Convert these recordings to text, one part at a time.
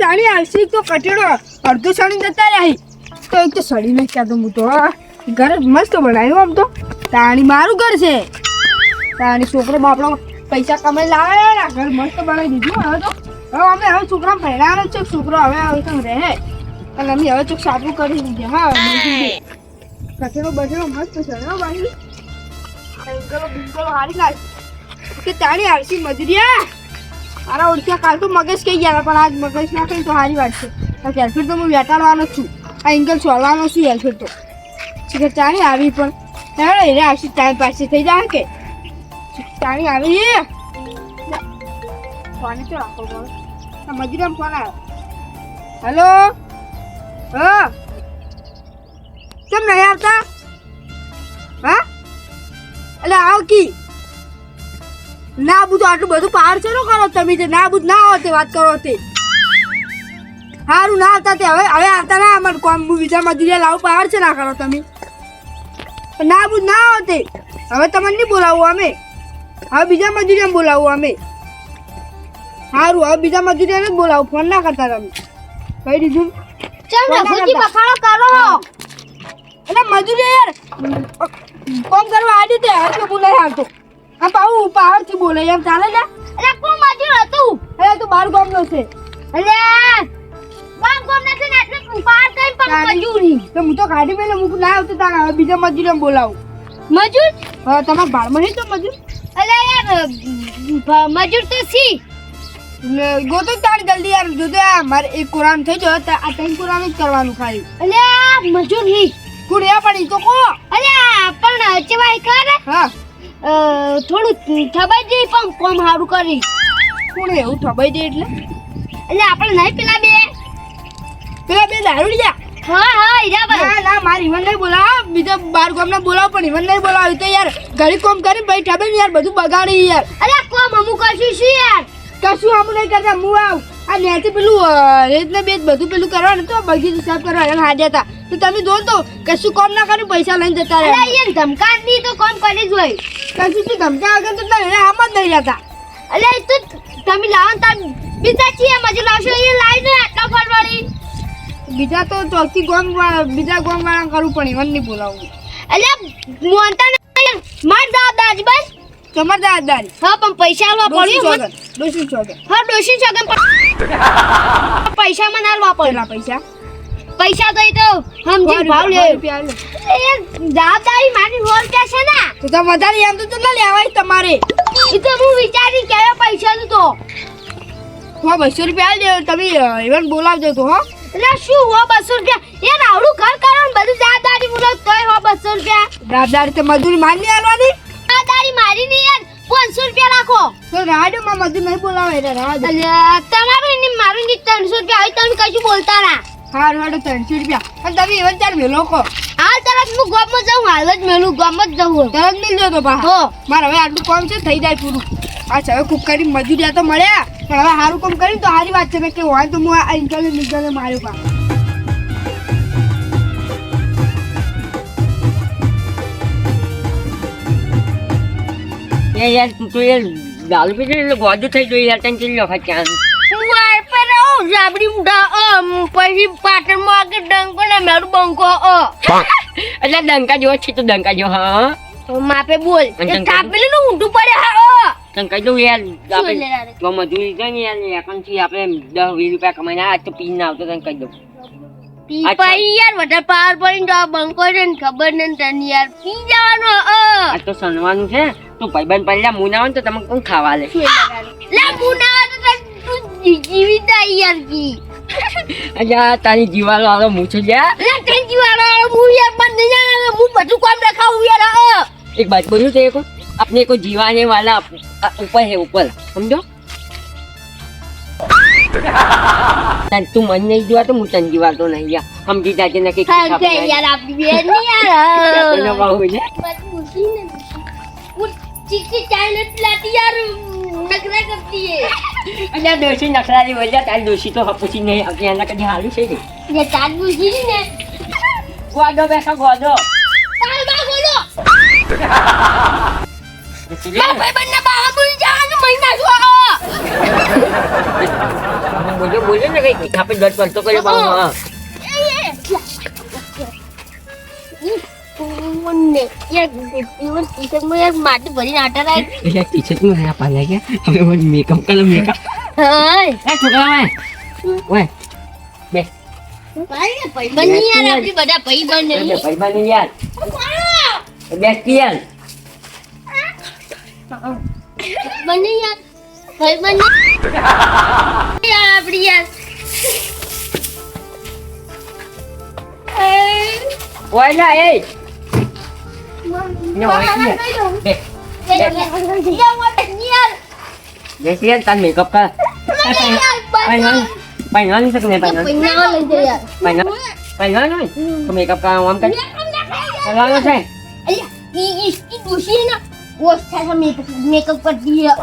તાણી આવશે તો કટેડો અડધો સડી જતા રહ્યા તો એક તો સડી નહીં ક્યાં તો હું. તો ઘર મસ્ત બનાવ્યું આમ તો. તાણી મારું ઘર છે. તાણી છોકરો બાપડો પૈસા કમાઈ લાવે ઘર મસ્ત બનાવી દીધું હવે તો. હવે અમે હવે છોકરા ભણવાનો છે. છોકરો હવે હવે તો રહે. અને અમે હવે ચોક સારું કરી દીધું હા. કચરો બચરો મસ્ત છે હો બાજુ અંકલો બિંકલો હારી લાગે કે તાણી આવશે મજરિયા? મારા ઓળખ્યા કાલ તો મગજ કઈ ગયા પણ આજ મગજ ના કહી તો સારી વાત છે. હેલ્ફેટ તો હું વેટાડવાનો છું. આ એંગલ સોલવાનો છું હેલ્ફેટ તો. શિખર ચાણી આવી પણ. ચાલો એને આવશે, ટાઈમ પાસે થઈ જાય કે? ચાણી આવી ફોન તો રાખો બોલ આ ફોન આવ્યો. હેલો? હા? કેમ નહીં આવતા? હા? એટલે આવ કી? ના બધું આટલું બધું પાર છે કરો તમે જે? ના બધું ના હોતે વાત કરો તે. સારું ના આવતા તે. હવે હવે આવતા ના અમારે કોમ. બીજા મજૂરિયા લાવું પાર છે ના કરો તમે? ના બધું ના હોતે. હવે તમને નહીં બોલાવું અમે. હવે બીજા મજૂરિયા બોલાવું અમે. સારું હવે બીજા મજૂરિયાને જ બોલાવું. ફોન ના કરતા તમે. કઈ દીધું. કોના રઘુજી કરતા? કરો. એટલે મજૂરી યાર. કોમ કરવા આડી તે હવે બોલાય આવતો આ પાઉ પાવરથી બોલે એમ ચાલે ને અરે કોણ મજૂર હતું? અરે તું બાર ગામનો છે. એટલે ગામ ગામ નથી ને એટલે પાર કઈ પણ મજૂરી? તો હું તો કાઢી મેલે મૂકું ના આવતો તારે હવે બીજા મજૂરીને બોલાવું. મજૂર? હા તમાર ભાડમાં નહીં તો મજૂર? અરે યાર મજૂર તો સી ને ગોતો તાર જલ્દી યાર જોતો આ મારે એક કુરાન થઈ ગયો તો આ ત્રણ કુરાન જ કરવાનું ખાલી. એટલે મજૂર હી કુડિયા પડી તો એટલે આ પણ ચવાઈ કરે હા. થોડું થબાઈ જઈ પણ કોમ સારું કરી. કોણ એવું થબાઈ દે એટલે? એટલે આપણે નહીં પેલા બે. પેલા બે દારૂ લીધા હા હા હીરા ભાઈ. ના ના મારે ઈવન નહીં બોલાવ. બીજા બાર ગામને બોલાવ પણ ઈવન નહીં બોલાવ. તો યાર ઘડી કોમ કરી ભાઈ ઠબે યાર બધું બગાડી યાર. અરે કોમ અમુક કશું શું યાર? કશું અમુક નહીં કરતા હું આવ. આ નેથી પેલું રેત ને બેત બધું પેલું કરવાનું તો બગીચો સાફ કરવા હાજર હતા. તો તમે જો તો કશું કામ ના કર્યું પૈસા લઈને જતા રહ્યા. અહીંયા ધમકાનની તો કોમ કરી જ હોય. કશું શું ધમકા વગર તો તમે આમ જ નહીં રહેતા. એટલે તું તમે લાવો તમે બીજા છીએ મજે લાવશો એ લાવીને આટલા ફરવાળી બીજા તો ચોથી ગોમ બીજા ગોમ વાળા કરવું પણ ઇવન નહીં બોલાવું એટલે મોનતા માર માર દાદાજ બસ. તમારે દાદારી. હા પણ પૈસા આલવા પડ્યું ચોગન હા ડોશી પણ પૈસા મને આલવા પડ્યા પૈસા? પૈસા તો તો સમજી ભાવ લે. એ જવાબદારી મારી હોલ કે છે ને? તો તમે વધારે એમ તો ના લેવાય તમારે. એ તો હું વિચારી કયા પૈસા નું તો. હો બસો રૂપિયા આલી તમે ઈવન બોલાવજો તો હો. એટલે શું હો બસો રૂપિયા? એ રાવડું ઘર કરો ને બધું જવાબદારી બોલો તોય હો બસો રૂપિયા. દાદારી તો મજૂરી માન નહીં આલવાની તારી મારી નહીં યાર. પાંચસો રૂપિયા રાખો. તો રાડો માં મજૂર નહીં બોલાવે રે રાડો. તમારું ને મારું ને ત્રણસો રૂપિયા હોય તમે કશું બોલતા ના. હા રાડો ત્રણસો રૂપિયા. અને તમે ઈવન ચાર મેલો કો હાલ તરત હું ગામમાં જાઉં હાલ જ મેલું ગોમ જ જવું તરત મિલ તો બા. હો. મારે હવે આટલું કામ છે થઈ જાય પૂરું. અચ્છા હવે ખૂબ કરી મજૂરિયા તો મળ્યા. પણ હવે સારું કામ કર્યું તો સારી વાત છે મેં કે હોય તો હું આ ઇન્ટરવ્યુ નિકલને માર્યું પા એ યાર તું યાર દારૂ પીધું એટલે ગોદું થઈ ગયું યાર તને વખત ક્યાં વાય પર આવો જાબડી મુઢા અમ પછી પાટણમાં આગળ ડંકો ને મારું બંકો અ. એટલે ડંકા જેવો છે તો ડંકા જેવો હા માપે બોલ. એ? કાપેલું નું ઊંધું પડે હા તને કહી દઉં યાર આપણે મજૂરી છે ને યાર એકાઉન્ટથી આપણે દસ વીસ રૂપિયા કમાઈને આ તો પી ના આવતો તને કહી દઉં. પી યાર વધારે તો આ બંકો છે ને ખબર નહીં તને યાર પી જવાનો આજ તો સનવાનું છે. તું ભાઈબંધ પડ્યા મુના આવે ને તો તમે કોણ ખાવા લે શું એટલે રાડે? લે મુના તો તને તું જી- જીવિત આઈ યાર કી અચ્છા તારી જીવાલો આવડો મૂછો જા લે તને જીવાનો હું યાર બંધ નહીં જાણે હું બધું કામ રખાવું યાર અ एक बात बोलूं तेरे को अपने को जीवाने वाला अ- ऊपर है ऊपर समझो तन तू मन नहीं जीवा तो मुझे जीवा तो नहीं या हम जीता के नके હા કે યાર આપણી બેન ની ચીકી ચાઈ નથી લાતી યાર નખરા કરતી હે. અલ્યા દોશી નખરા દી બોલ્યા તારી દોશી તો હપુસી નહીં અગિયાર ના કદી હાલી છે ને. ને. તાર બોલ્યો બોલ્યો ને કઈ આપણે દસ પંચો કર્યો માટી ભરીને આટા રાખી એટલે ટીચર રહ્યા પાલા કે? હવે મેકઅપ કરો મેકઅપ હાય. એ છોકરા વાય ઓય. બે. ભાઈબંધ યાર આપણી બધા ભાઈ બની. યાર. બે નહીં યાર. ભાઈબંધ નહીં. યાર. આપણી યાર. ઓય ના એ. Desi yan, tan may cup ka. Pahingan. Pahingan sa kanya, pahingan. Pahingan. Pahingan naman. Kumikap ka ang wamkan. Kailangan siya. Ay, iiskid mo siya na. Huwag siya sa makeup ka diya.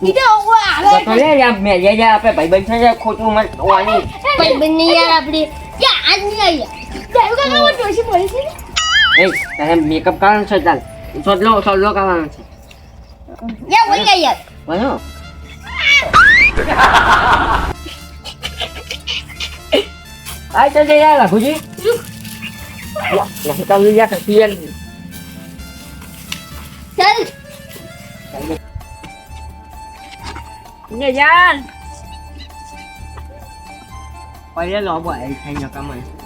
Ito, wala. Ito, yaya, yaya, yaya, pay, bay, saya kung tumal, wani. Bay, bay, niya, rabli. Ya, anya, ya. Dahil ka naman doon si Boy, sila. એ તારે makeup કરવાનું છે ચાલ સોટલો સોટલો કરવાનો છે યા બોલી ગયા યાર બનો આય તો યાર લાખુજી નહીં કામ યાર કસી યાર ચાલ ને યાર Oye, lo voy a echar yo cama. કાકા નો આગે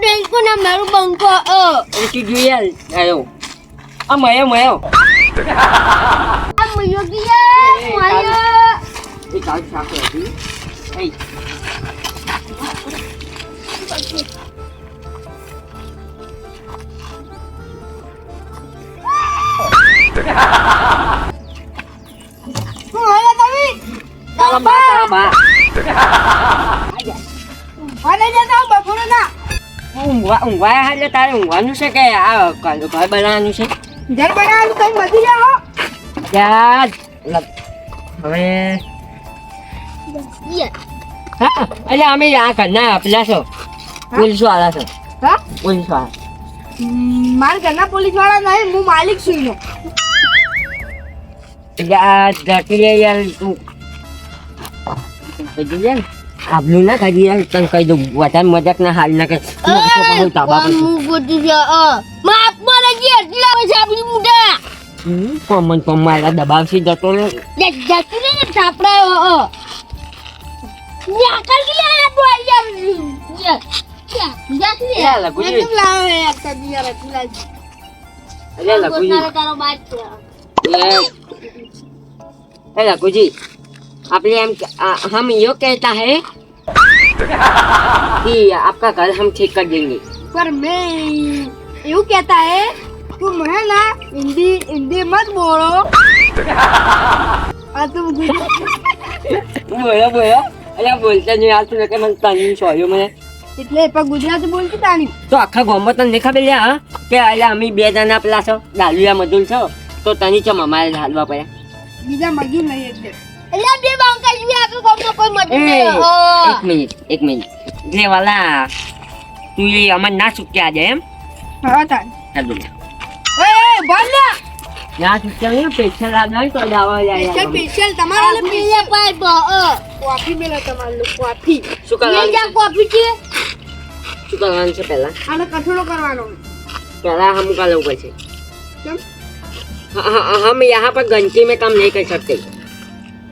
બેંકો ના મારું બંકો અ Juel. Ayo. Ah, mayo, mayo. આ મયો ગયા મયો Ini kau siapa lagi? Hei. શું હાલે તમે Salam ba, salam ba. ઊંઘવા ઊંઘવા હાલે તારે ઊંઘવાનું છે કે આ ઘર ઘર બનાવવાનું છે? ઘર બનાવવાનું જાઓ યાર હવે હા એટલે અમે આ ઘરના પેલા છો. પોલીસવાળા છો. હા? પોલીસવાળા મારા ઘરના પોલીસવાળા નહીં હું માલિક છું એનો. યાર યાર તું. કીધું યાર સાબલું ના ખાજી યાર તને કહી દઉં વધારે મજાક ના હાલ ના કે હું તાબા પર મોટું છે? અ માપ મને જે એટલા સાબલી મુડા પમન પમાલા દબાવશી જતો ને જતો ને સાપડા અ. યાકલ કે આ બોય યાર યાર યાર લગુજી લાવ યાર કદી યાર કુલાજી યાર લગુજી તારો બાત છે. એ લગુજી आपने हम आ, हम यो कहता है कि आपका घर हम ठीक कर देंगे पर मैं એવું કહેતા હે તું મને ના હિન્દી હિન્દી મત બોલો આ તું ગુજરાતી બોલો બોલો અલ્યા બોલતા નહીં આવતું ને કે મને તની સોર્યું મને એટલે પણ ગુજરાતી બોલતી તાણી તો આખા ગામમાં તને નહીં ખબર લ્યા હા કે અલ્યા અમે બે જણા પેલા છો દાલુયા મજૂર છો તો તની ચમ અમારે હાલવા પડ્યા બીજા મગી નહીં એટલે એટલે બે બાંકા જીવે આપે કોમનો કોઈ મત એ, નહીં એક મિનિટ એક મિનિટ એટલે વાલા તું એ અમર ના ચૂક્યા આજે એમ હા તાણ ચાલ બોલ એ એ બોલ લે ના ચૂક્યા નહીં પૈસા લાવવા તો દાવા સ્પેશિયલ જાય સ્પેશિયલ તમારા આ એટલે પીલે પાઇપ અ કોફી મેલો તમારે લોકો કોફી શું લે કરવાનું જા કોફી છે શું કરવાનું છે પહેલા આનો કઠોળો કરવાનો पहला हम का लोग बचे કેમ हाँ, हाँ, हम यहाँ पर घंटी में काम नहीं कर सकते આપણે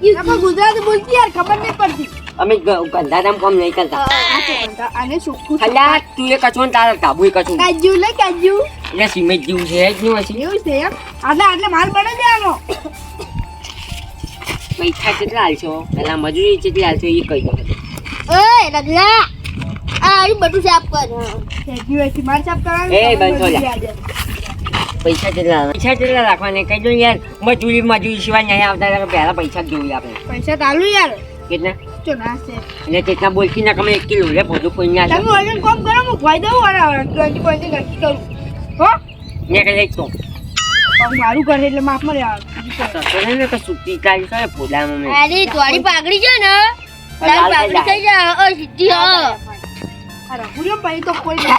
ગુજરાતી બોલતી યાર ખબર નહીં પડતી. અમે ગંદા કામ નહીં કરતા. અને સુખું અલ્યા તું એ કચો તારા કાબુ એ કચો કાજુ લે કાજુ. એટલે સિમેન્ટ જેવું છે જ નહીં હશે? એવું છે આટલે આટલે માલ પડે દેવાનો પૈસા કેટલા હાલશો પેલા મજૂરી કેટલી હાલશો એ કહી દો ઓય રગલા. આ બધું સાફ કર. થેન્ક યુ માર સાફ કરવાનું એ બંધ થઈ જાય પૈસા કેટલા પૈસા કેટલા રાખવાને? કહી દઉં યાર મજૂરી મજૂરી સિવાય નહીં આવતા ત્યારે પહેલા પૈસા જોઈએ આપણે. પૈસા તાલુ યાર. કેટલા? ચો ના છે. કેટલા બોલતી ના કમે એક કિલો લે બધું કોઈ ના તમે વજન કોમ કરો હું અને ટ્વેન્ટી પોઈન્ટ કરું. હો? મેં કહે તો મારું ઘર એટલે માફમાં રહેવાનું સસરે ને સુતી કાઢી છે ફોડામાં અરે તોડી પાઘડી છે ને. તારી પાઘડી થઈ જાય. સીધી તો કોઈ લે.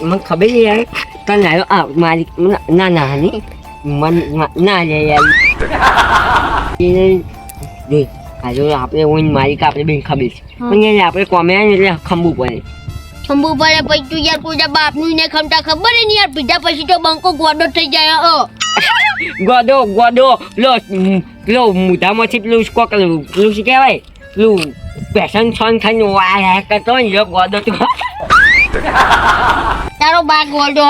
મને ખબર છે યાર તને આવ્યો આ મારી ના ના હાની. મન ના લે યાર. એ જોઈ આ જો આપણે ઓઈન મારી કે આપણે બેન ખબર છે. પણ આપણે કોમે એટલે ખંભું પડે. ખંભુ પડે પછી તું યાર કોઈના બાપનું ને ખમતા ખબર નહીં યાર? પીધા પછી તો બંકો ગોડો થઈ જાય હો. ગોદો ગોદો લો મ, લો મુઢામાંથી પેલું કોક પેલું પેલું શું કહેવાય? પેલું પેશન સોન ખાઈને વાય કરતો ને યો ગોદો તો. તારો બા ગોડો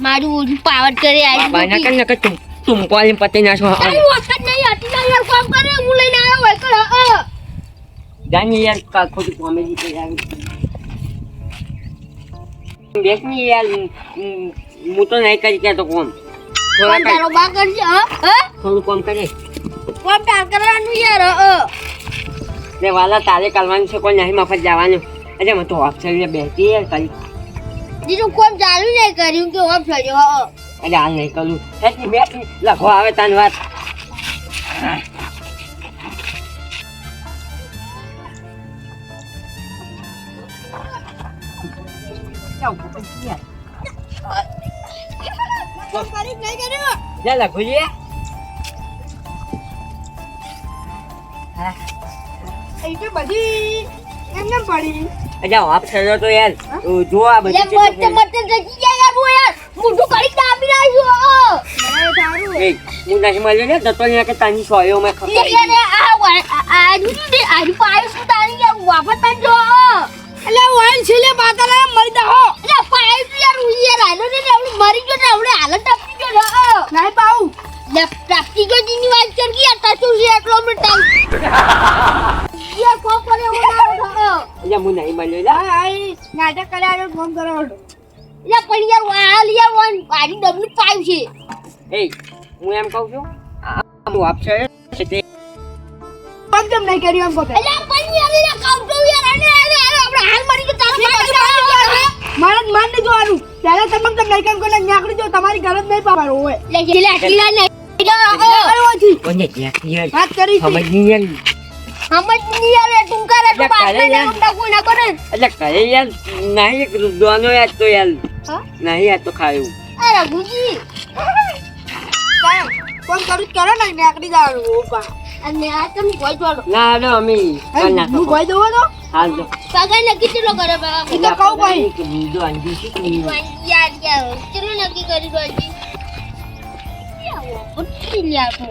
મારું પાવર કરે આવી કર નકર તું તું કોલી પતી નાખો તારી વખત નહીં હતી ના યાર કામ કરે હું લઈને આવ્યો હોય કર હો જાની યાર કા ખોટી કોમેડી કરી આવી દેખની યાર હું તો નહીં કરી કેતો કોમ. થોડા તારો બા કરશે હો થોડું કોમ કરે. કોણ તાર કરવાનું યાર હો. ને વાલા તારે કરવાનું છે કોઈ નહીં મફત જવાનું. એટલે હું તો ઓપ્શન બેસી યાર કરી બીજું કોઈ ચાલુ નહીં કર્યું કે ઓફ થઈ ગયો? એટલે હાલ નહીં કરું. હેઠી બેસી લખો આવે તાન વાત. કોમ કરી એ તો બધી. એમને પડી અરે ઓપ્શન તો યાર જો આ લે બધી મત મત જજી જાય યાર હું યાર. મોઢું કરી દાબી નહીં મળ્યો ને દત્તો ને કે તાની સોયો મેં ખબર આ આજુ ને આજુ પાયો તારી યાર વાપસ પાડજો હો. એટલે ઓઇલ છે લે બાતાલા મરી દા હો પાયો તો યાર હું યાર આનો ને આવડે મરી ગયો ને આવડે હાલત આપી ગયો ને પાઉ નહીં પાઉં લે ટપકી ગયો જીની વાત. હું હા હા એ નાટક કર્યા ફોન કરો લે પણ યાર વાલ યાર વન પાડી ડબલું પાયું છે એ હું એમ કહું છું તે કેમ નહીં કર્યું એમ કહો તે. પણ યાર યાર કાઉન્ટ યાર અને અને આપણે હાલ મરી ગયો તારો મારે માન નહીં જોવાનું ત્યારે તમે તમને નહીં કેમ કરીને નાખડી જો તમારી ગરજ નહીં પાવાનું હોય ને કોને જ્યાં વાત કરી સમજ નહીં યાર સમજ નહીં યાર તું કરે તું લે, બાપ કરે ને યાર. કોઈ ના કરે. એટલે કહે યાર. નહીં એક દોનો યાર તો યાર. નહીં યાર તો ખાયું. અરે ગુજી ફોન કરું કરો ને નાખડી જવાનું. ઓપા અને આ તમે કોઈ જોડો. ના હાલો અમે કર હું નાખો ભાઈ તો? હાલ જો પગાર નક્કી ચલો કરે એ તો કહું ભાઈ. બીજો આંજી શું યાર યાર ચલો નક્કી કરી દો હજી. ઉઠી લ્યા તું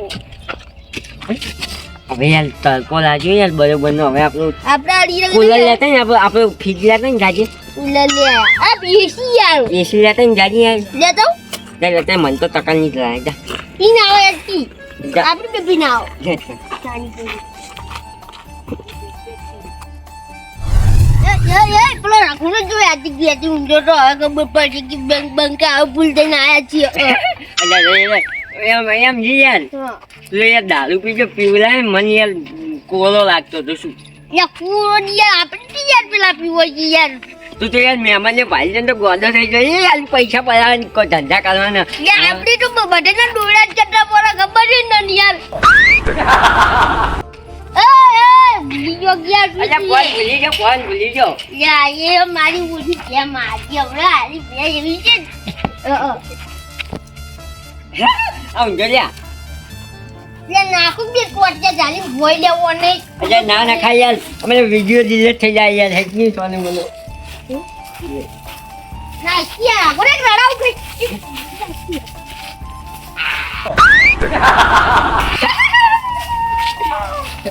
હવે યાર તડકો લાગ્યો યાર બરોબર નો હવે આપણું આપણે કુલર લેતા ને આપણે આપણે ફ્રીજ લેતા ને લે લે. આ બેસી યાર. એસી લેતા ને ગાજી યાર. લે લે લેતા મને તો તકલ નહીં લાગે જા. આવે પી આપણે બે આવો પેલો રાખું આજી ગયા હતી ઊંધો તો હવે ખબર પડી કે બંક બંક આવ ભૂલ થઈને આવ્યા છીએ. એમ એમ જી યાર. તું યાર દારૂ પીજો પીવડાય મને યાર કોરો લાગતો તો શું? યા પૂરો યાર આપણે યાર પેલા પીવો યાર. તું તો યાર મહેમાન ને ભાઈ જન તો ગોદો થઈ ગયો. યાર પૈસા પડાવવાની કોઈ ધંધા કરવાના. યાર આપણે તો બધાના ડોળા કેટલા પોરા ખબર છે ને યાર? યાર મારી ઓછી છે મારી હમણાં હારી બે એવી છે. આમ જો લ્યા નાખું બે કોટિયા જાલી ભોય લેવો નહીં. અલ્યા ના ના ખાઈ યાર. અમે વીડિયો ડિલીટ થઈ જાય યાર. હેકની સોને મને. ના ક્યાં કોને રડાવ કે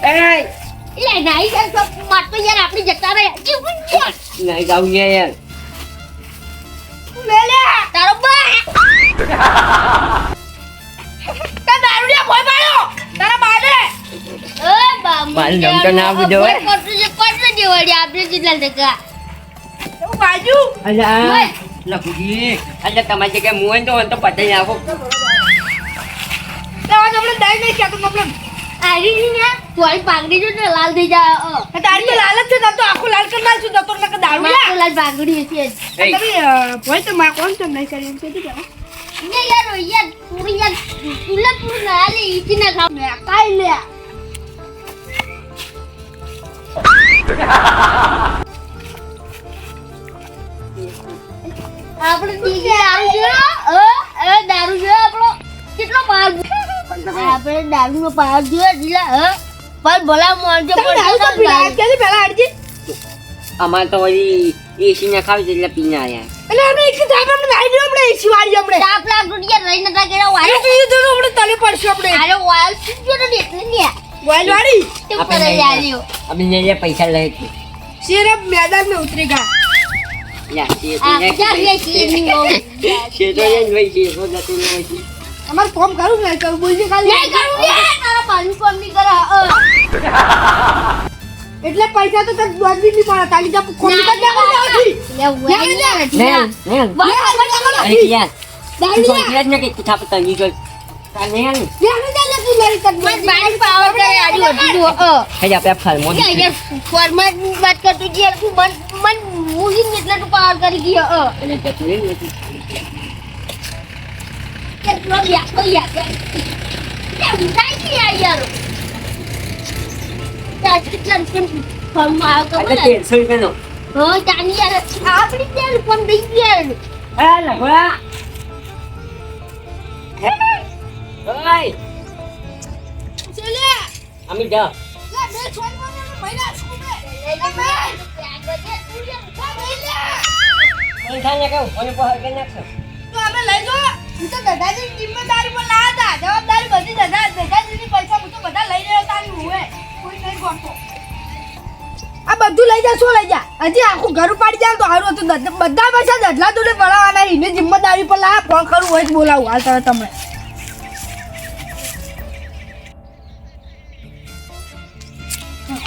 એ નાઈ જાય તો તો યાર આપણે જતા જી ગુંજા યાર. તારો બા. મારું નામ તો ના આપણે ટકા. બાજુ? અલ્યા. લખુજી અલ્યા તમારે જગ્યાએ મું તો તો પતાઈ નાખો તેવા તમને દઈ નહીં કહેતો તમને આરી ને થોડી પાઘડી જો ને લાલ થઈ જાય અ તારી તો લાલ જ છે તો આખું લાલ કરી નાખશું તો તમને માર દારૂડિયા તો લાલ પાઘડી છે તમે ભોય તો માં કોણ કેમ નહીં કરી એમ કીધું ને યાર યાર પૂરી યાર તુલા પૂરી ના લે ઈચી ના ખાવ. કાઈ લે. આપણે બીજી દારૂ જોયો અ અ દારૂ જોયો આપણો. કેટલો પાર આપણે દારૂ નો પાર જોયો એટલે હ પણ ભલા મોણજો પણ દારૂ તો પીલા? અડજી અમારે તો વળી એસી ના ખાવી છે એટલે પીને આયા. એટલે અમે એક ધાબા માં નાઈ દો આપણે એસી વાળી આપણે લાગતો યાર રહી નતા વાયર પીયું તો આપણે તલે પડશે આપણે અરે વાયર સુજો ને એટલે ને. વાઈલ વાળી? તે પર આવી લઈ યાર આપણે લઈ લે પૈસા લઈ લે सिर्फ मैदान में उतरेगा લ્યા, શેર તો આ લે. ક્યાં લે છે ની ઓ શેર તો લે ને ભાઈ, શેર તો જતું ન હોય છે. हमारे फॉर्म करूँ मैं करूँ बोलिए खाली નહીં કરું લે તારા પાણી ફોન ની કરે અ એટલે પૈસા તો તને દોડવી નહીં પડે તારી જાપ ખોટી કરી દેવાની આવતી. લે વાયર લે, લે, લે. વાયર વાયર અરે યાર, તું દારૂડિયા. છોકરી જ નથી, તું થાપ તંગી જોઈ. તાર નહીં હાલ ને? લે, લે, લે, લે, તું લઈ તક મત બાઈક પાવર કરે આડી વધી જો અ ખાલી આપણે આ ફરમો યાર યાર ફોર્મેટ વાત કરતો જે તું મન મન મુહી એટલે તું પાવર કરી ગયો અ. અને જતું રહે ને પછી. કે લો યા તો યા કે લે ઉઠાઈ ગઈ યાર યાર. યાર કેટલા કેમ ફોર્મમાં આવ્યો એટલે ખબર તેરસો રૂપિયાનો. હો જાની યાર આપણી ત્યાં ફોન દઈ ગયા હા? ઓય, અમે કહું, ફોન હરકે નાખશો. તો આપણે લઈ જો હું તો દાદાજી જિમ્મેદારી પર લાયા હતા. જવાબદારી બધી દાદા દાદાજીની પૈસા હું તો બધા લઈ રહ્યો તારી હુએ કોઈ નહીં કરતો આ બધું લઈ જા શું લઈ જા? હજી આખું ઘર ઉપાડી જાય તો સારું હતું. બધા પૈસા દડલા જોડે ભરાવાના એને જિમ્મેદારી પર લાયા. ફોન કરું હોય જ બોલાવું. હાલ તમે તમને.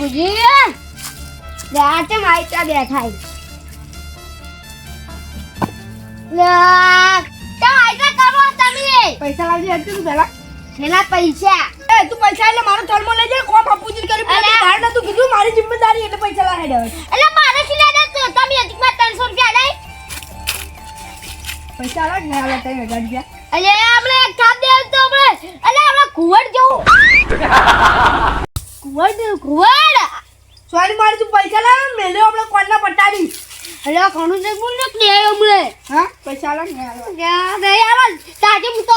કુજી રાતે માઈતા બેઠા પૈસા લાવજે હજી તું પહેલા. છેલ્લા પૈસા. એ તું પૈસા એટલે મારો થર્મો લઈ જાય કોમ બાપુજી કરી અરે. મારે તું કીધું મારી જિમ્મેદારી એટલે પૈસા લાવી એટલે મારે તો તમે અધિકમાં ત્રણસો રૂપિયા લઈ. પૈસા લાવ ને હાલો ત્રણ હજાર રૂપિયા. અલે આપણે દે તો આપણે અલે આપણે કુવડ જવું. કુવડ કુવડ સોરી મારી તું પૈસા લાવ મેલ્યો આપણે કોણના પટાડી. અલે ઘણું છે બોલ ને કે હમણે. હા પૈસા લાવ ને હાલો. ક્યાં નહીં તાજે હું તો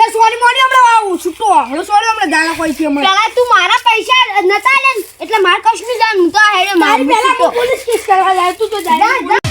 લે સોરી મોની હમણાં આવું છૂટો. હળો સોરી હમણાં જાણા કોઈ છે હમણાં. પેલા તું મારા પૈસા નતા લે એટલે માર કશું નહીં જાણ હું તો હેડ્યો તારી મારી પેલા પોલીસ કેસ કરવા જાય તું તો જાય